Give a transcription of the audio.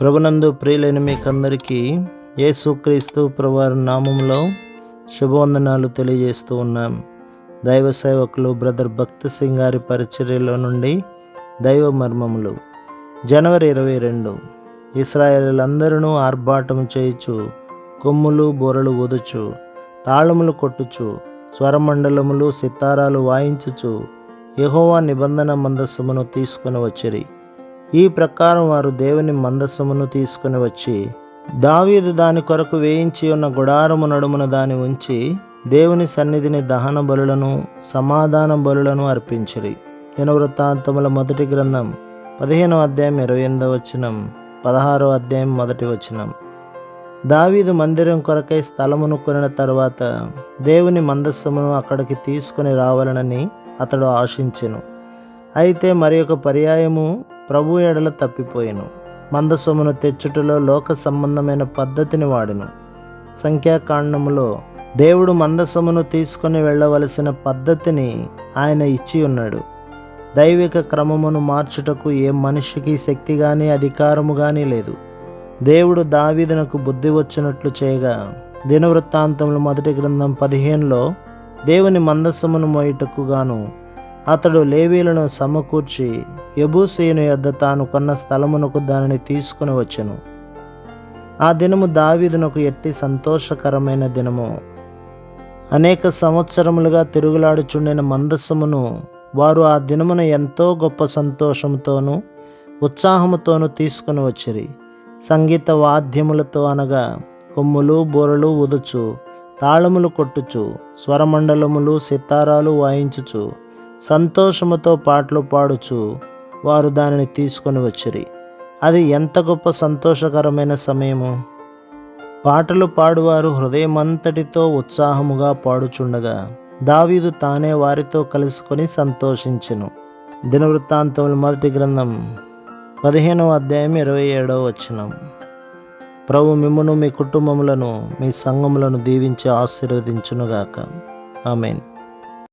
ప్రభునందు ప్రియులైన మీకందరికీ యేసుక్రీస్తు ప్రభువారి నామంలో శుభవందనాలు తెలియజేస్తూ ఉన్నాం. దైవ సేవకులు బ్రదర్ భక్తి సింగ్ గారి పరిచర్యలో నుండి దైవ మర్మములు. జనవరి ఇరవై రెండు ఇస్రాయేలందరూ ఆర్భాటము చేయుచు కొమ్ములు బొరలు ఊదుచు తాళములు కొట్టుచు స్వరమండలములు సితారాలు వాయించుచు యహోవా నిబంధన మందస్సుమును తీసుకుని వచ్చిరి. ఈ ప్రకారం వారు దేవుని మందస్సమును తీసుకుని వచ్చి దావీదు దాని కొరకు వేయించి ఉన్న గుడారము నడుమున దాని ఉంచి దేవుని సన్నిధిని దహన బలులను సమాధాన బలులను అర్పించిరి. దినవృత్తాంతముల మొదటి గ్రంథం పదిహేనో అధ్యాయం ఇరవై ఎనిమిదవ వచనం పదహారో అధ్యాయం మొదటి వచనం. దావీదు మందిరం కొరకై స్థలమును కొనిన తర్వాత దేవుని మందస్సమును అక్కడికి తీసుకుని రావాలనని అతడు ఆశించెను. అయితే మరి ఒక పర్యాయము ప్రభు ఎడల తప్పిపోయెను. మందసొమ్మును తెచ్చుటలో లోక సంబంధమైన పద్ధతిని వాడెను. సంఖ్యాకాండములో దేవుడు మందసొమ్మును తీసుకొని వెళ్ళవలసిన పద్ధతిని ఆయన ఇచ్చి ఉన్నాడు. దైవిక క్రమమును మార్చుటకు ఏ మనిషికి శక్తి కానీ అధికారము కానీ లేదు. దేవుడు దావీదునకు బుద్ధి వచ్చినట్లు చేయగా దినవృత్తాంతములు మొదటి గ్రంథం పదిహేనులో దేవుని మందస్సమును మోయుటకు గాను అతడు లేవీలను సమకూర్చి యబూసేను యొద్ద తాను కొన్న స్థలమునకు దానిని తీసుకుని వచ్చెను. ఆ దినము దావీదునకు ఎట్టి సంతోషకరమైన దినము. అనేక సంవత్సరములుగా తిరుగులాడుచుండిన మందస్సమును వారు ఆ దినమున ఎంతో గొప్ప సంతోషంతోనూ ఉత్సాహముతోనూ తీసుకుని వచ్చిరి. సంగీత వాద్యములతో అనగా కొమ్ములు బోరలు ఉదుచు తాళములు కొట్టుచు స్వరమండలములు సితారాలు వాయించుచు సంతోషముతో పాటలు పాడుచు వారు దానిని తీసుకొని వచ్చిరి. అది ఎంత గొప్ప సంతోషకరమైన సమయము. పాటలు పాడువారు హృదయమంతటితో ఉత్సాహముగా పాడుచుండగా దావీదు తానే వారితో కలుసుకొని సంతోషించెను. దినవృత్తాంతముల మొదటి గ్రంథం పదిహేనవ అధ్యాయం ఇరవై ఏడవ వచ్చినం ప్రభు మిమ్మను మీ కుటుంబములను మీ సంఘములను దీవించి ఆశీర్వదించునుగాక. ఆమెన్.